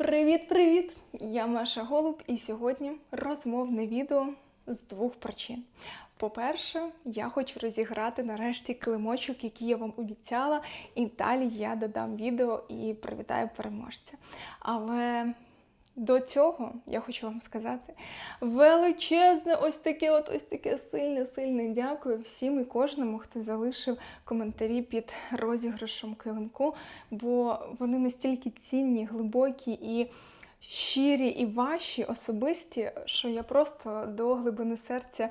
Привіт-привіт! Я Маша Голуб, і сьогодні розмовне відео з двох причин. По-перше, я хочу розіграти нарешті килимочок, який я вам обіцяла, і далі я додам відео і привітаю переможця. Але до цього я хочу вам сказати величезне, ось таке, от ось таке сильне, сильне дякую всім і кожному, хто залишив коментарі під розіграшем килимку, бо вони настільки цінні, глибокі і щирі і ваші особисті, що я просто до глибини серця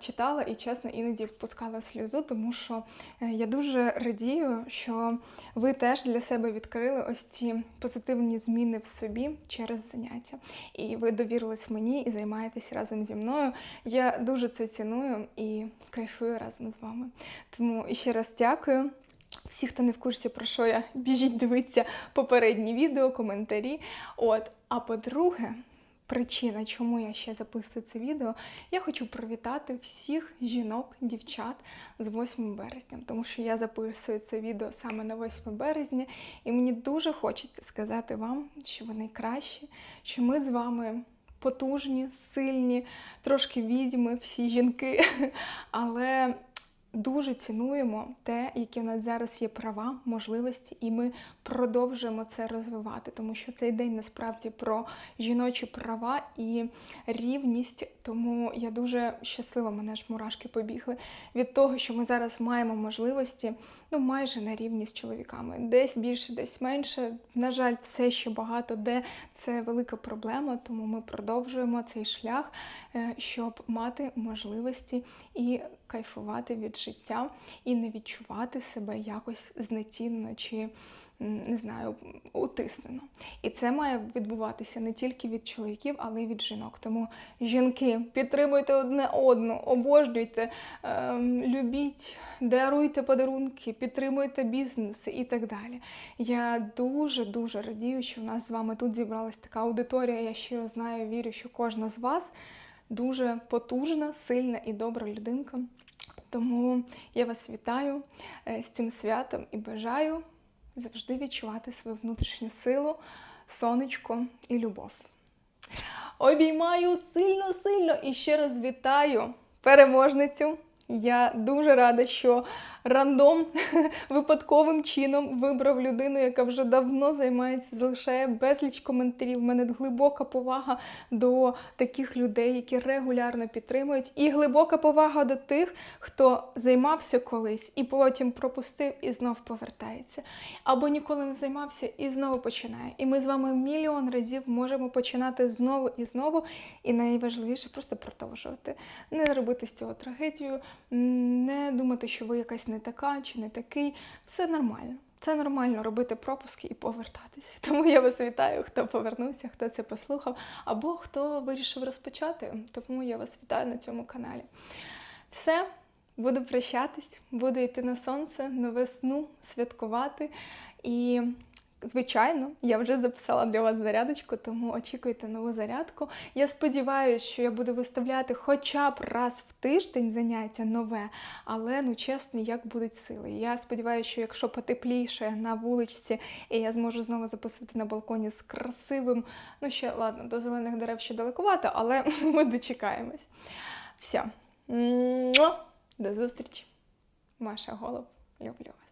читала і чесно іноді впускала сльозу, тому що е, я дуже радію, що ви теж для себе відкрили ось ці позитивні зміни в собі через заняття. І ви довірились мені і займаєтесь разом зі мною. Я дуже це ціную і кайфую разом з вами. Тому ще раз дякую. Всі, хто не в курсі, про що я, біжіть дивитися попередні відео, коментарі. От, а по-друге, причина, чому я ще записую це відео, я хочу привітати всіх жінок, дівчат з 8 березня, тому що я записую це відео саме на 8 березня, і мені дуже хочеться сказати вам, що ви найкращі, що ми з вами. Потужні, сильні, трошки відьми, всі жінки, але дуже цінуємо те, які в нас зараз є права, можливості, і ми продовжуємо це розвивати, тому що цей день насправді про жіночі права і рівність. Тому я дуже щаслива, мене ж мурашки побігли від того, що ми зараз маємо можливості ну майже на рівні з чоловіками. Десь більше, десь менше. На жаль, все ще багато де це велика проблема, тому ми продовжуємо цей шлях, е, щоб мати можливості і кайфувати від життя, і не відчувати себе якось знецінно чи. Не знаю, утиснено. І це має відбуватися не тільки від чоловіків, але й від жінок. Тому жінки, підтримуйте одне одну, обожнюйте, ем, любіть, даруйте подарунки, підтримуйте бізнеси і так далі. Я дуже дуже радію, що в нас з вами тут зібралась така аудиторія. Я щиро знаю, вірю, що кожна з вас дуже потужна, сильна і добра людинка. Тому я вас вітаю е, з цим святом і бажаю завжди відчувати свою внутрішню силу, сонечко і любов. Обіймаю сильно-сильно і ще раз вітаю переможницю. Я дуже рада, що рандом випадковим чином вибрав людину, яка вже давно займається, залишає безліч коментарів. У мене глибока повага до таких людей, які регулярно підтримують, і глибока повага до тих, хто займався колись і потім пропустив і знов повертається. Або ніколи не займався і знову починає. І ми з вами мільйон разів можемо починати знову і знову. І найважливіше просто продовжувати. Не робити з цього трагедію, не думати, що ви якась не така чи не такий. Все нормально. Це нормально робити пропуски і повертатись. Тому я вас вітаю, хто повернувся, хто це послухав, або хто вирішив розпочати. Тому я вас вітаю на цьому каналі. Все, буду прощатись, буду йти на сонце, на весну, святкувати. І, звичайно, я вже записала для вас зарядочку, тому очікуйте нову зарядку. Я сподіваюся, що я буду виставляти хоча б раз в тиждень заняття нове, але ну чесно, як будуть сили. Я сподіваюся, що якщо потепліше на вуличці, і я зможу знову записувати на балконі з красивим, ну ще ладно, до зелених дерев ще далекувато, але ми дочекаємось. Все. До зустрічі. Маша Голуб. Люблю вас.